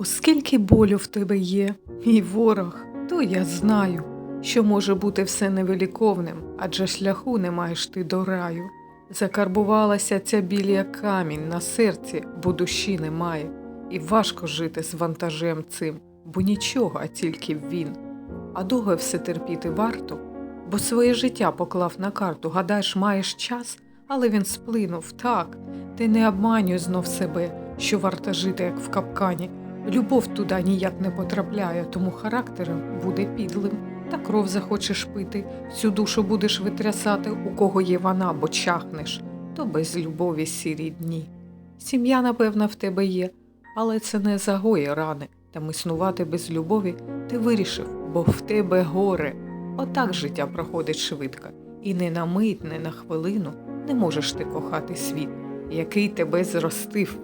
Оскільки болю в тебе є, мій ворог, то я знаю, що може бути все невеликовним, адже шляху не маєш ти до раю. Закарбувалася ця біль як камінь на серці, бо душі немає, і важко жити з вантажем цим, бо нічого, а тільки він. А довго все терпіти варто, бо своє життя поклав на карту, гадаєш, маєш час, але він сплинув так. Ти не обманюй знов себе, що варто жити, як в капкані. Любов туди ніяк не потрапляє, тому характером буде підлим. Та кров захочеш пити, всю душу будеш витрясати, у кого є вона, бо чахнеш, то без любові сірі дні. Сім'я, напевно, в тебе є, але це не загоє рани. Там існувати без любові ти вирішив, бо в тебе горе. Отак життя проходить швидко, і не на мить, не на хвилину не можеш ти кохати світ, який тебе зростив,